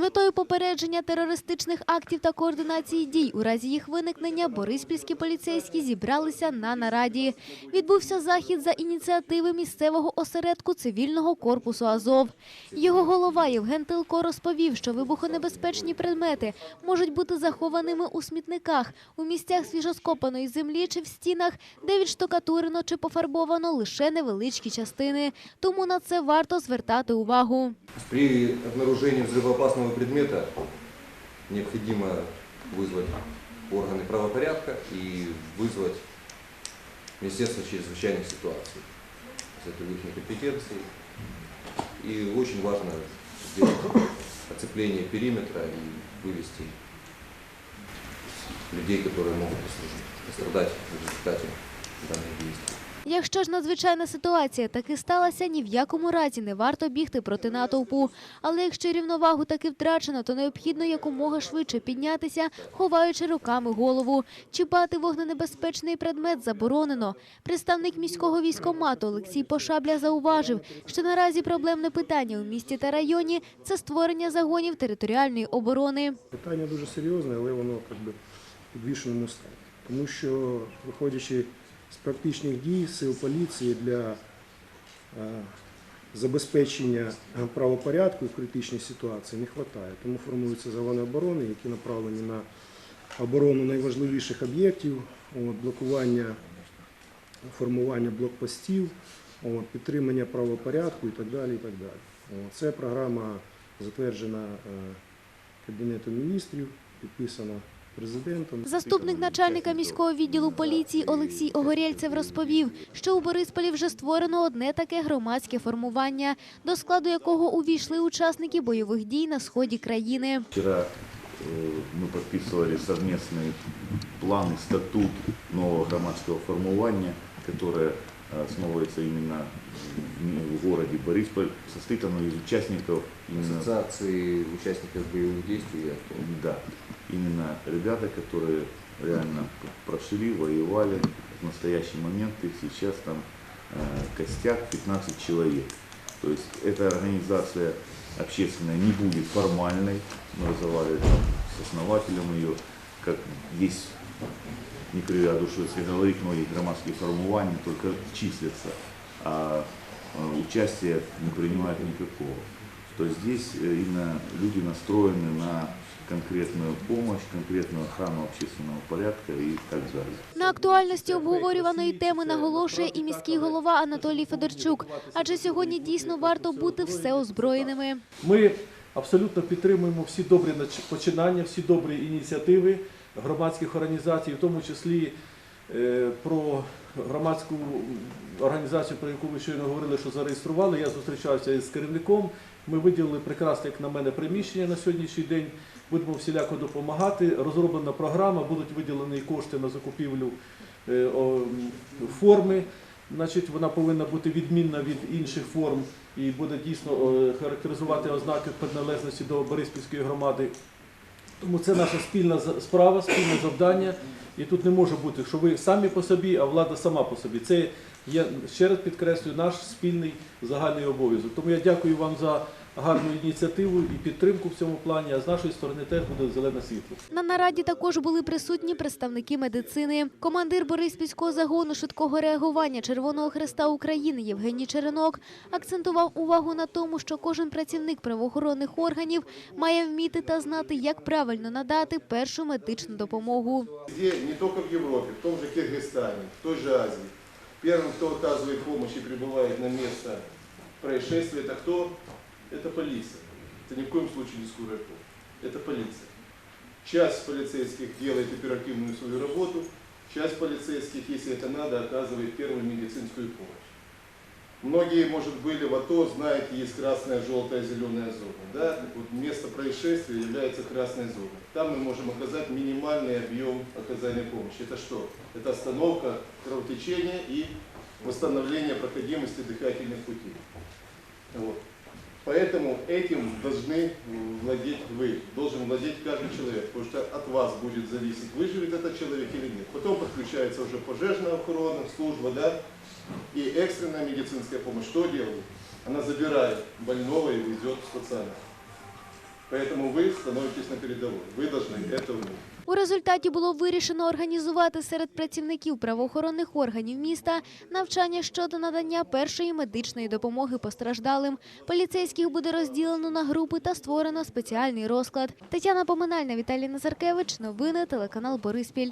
метою попередження терористичних актів та координації дій у разі їх виникнення бориспільські поліцейські зібралися на нараді. Відбувся захід за ініціативи місцевого осередку цивільного корпусу Азов. Його голова Євген Тилко розповів, що вибухонебезпечні предмети можуть бути захованими у смітниках, у місцях свіжоскопаної землі чи в стінах, де відштукатурено чи пофарбовано лише невеличкі частини. Тому на це варто звертати увагу. При обнаружении взрывоопасного предмета необходимо вызвать органы правопорядка и вызвать Министерство чрезвычайных ситуаций. Это в их компетенции. И очень важно сделать оцепление периметра и вывести людей, которые могут пострадать в результате данных действий. Якщо ж надзвичайна ситуація таки сталася, ні в якому разі не варто бігти проти натовпу. Але якщо рівновагу таки втрачено, то необхідно якомога швидше піднятися, ховаючи руками голову. Чіпати вогненебезпечний предмет заборонено. Представник міського військомату Олексій Пошабля зауважив, що наразі проблемне питання у місті та районі це створення загонів територіальної оборони. Питання дуже серйозне, але воно як би, в підвішеному стані. Тому що, виходячи з практичних дій сил поліції для е, забезпечення правопорядку в критичній ситуації не вистачає. Тому формуються загони оборони, які направлені на оборону найважливіших об'єктів, блокування, формування блокпостів, підтримання правопорядку і так далі. І так далі. Це програма затверджена е, Кабінетом міністрів, підписана президентом. Заступник начальника міського відділу поліції Олексій Огорєльцев розповів, що у Борисполі вже створено одне таке громадське формування, до складу якого увійшли учасники бойових дій на сході країни. Вчера э, мы подписывали совместный план и статут нового громадского формирования, которое э, основывается именно в ми- в городе Борисполь. Состоит оно из участников именно Ассоциации участников боевых действий и АТО. Да, Именно ребята, которые реально прошли, воевали. В настоящий момент их сейчас там э, костяк 15 человек. То есть эта организация общественная не будет формальной. Мы разговаривали с основателем ее, как есть, не кривя если говорить, многих громадских формований только числятся, а э, участия не принимают никакого то здесь э, именно люди настроены на конкретную помощь, конкретную охрану общественного порядка и так далее. На актуальності обговорюваної теми наголошує і міський голова Анатолій Федорчук, адже сьогодні дійсно варто бути все озброєними. Ми абсолютно підтримуємо всі добрі починання, всі добрі ініціативи громадських організацій, в тому числі про громадську організацію, про яку ви щойно говорили, що зареєстрували. Я зустрічався із керівником. Ми виділили прекрасне, як на мене, приміщення на сьогоднішній день. Будемо всіляко допомагати. Розроблена програма, будуть виділені кошти на закупівлю е, форми. Значить, вона повинна бути відмінна від інших форм і буде дійсно е, характеризувати ознаки приналежності до Бориспільської громади. Тому це наша спільна справа, спільне завдання. І тут не може бути, що ви самі по собі, а влада сама по собі. Це є, ще раз підкреслюю, наш спільний загальний обов'язок. Тому я дякую вам за гарну ініціативу і підтримку в цьому плані, а з нашої сторони теж буде зелене світло. На нараді також були присутні представники медицини. Командир Бориспільського загону швидкого реагування Червоного Хреста України Євгеній Черенок акцентував увагу на тому, що кожен працівник правоохоронних органів має вміти та знати, як правильно надати першу медичну допомогу. Где не только в Европе, в том же Киргизстане, в той же Азии. Первым, кто оказывает помощь и прибывает на место происшествия, это кто? Это полиция. Это ни в коем случае не скорая помощь. Это полиция. Часть полицейских делает оперативную свою работу, часть полицейских, если это надо, оказывает первую медицинскую помощь. Многие, может, были в АТО, знаете, есть красная, желтая, зеленая зона. Да? Вот, место происшествия является красной зоной. Там мы можем оказать минимальный объем оказания помощи. Это что? Это остановка кровотечения и восстановление проходимости дыхательных путей. Вот. Поэтому этим должны владеть вы, должен владеть каждый человек, потому что от вас будет зависеть, выживет этот человек или нет. Потом подключается уже пожежная охрана, служба, да, и экстренная медицинская помощь. Что делает? Она забирает больного и везет в стационар. Поэтому вы становитесь на передовой. Вы должны это уметь. У результаті було вирішено організувати серед працівників правоохоронних органів міста навчання щодо надання першої медичної допомоги постраждалим. Поліцейських буде розділено на групи та створено спеціальний розклад. Тетяна Поминальна, Віталій Назаркевич. Новини телеканал Бориспіль.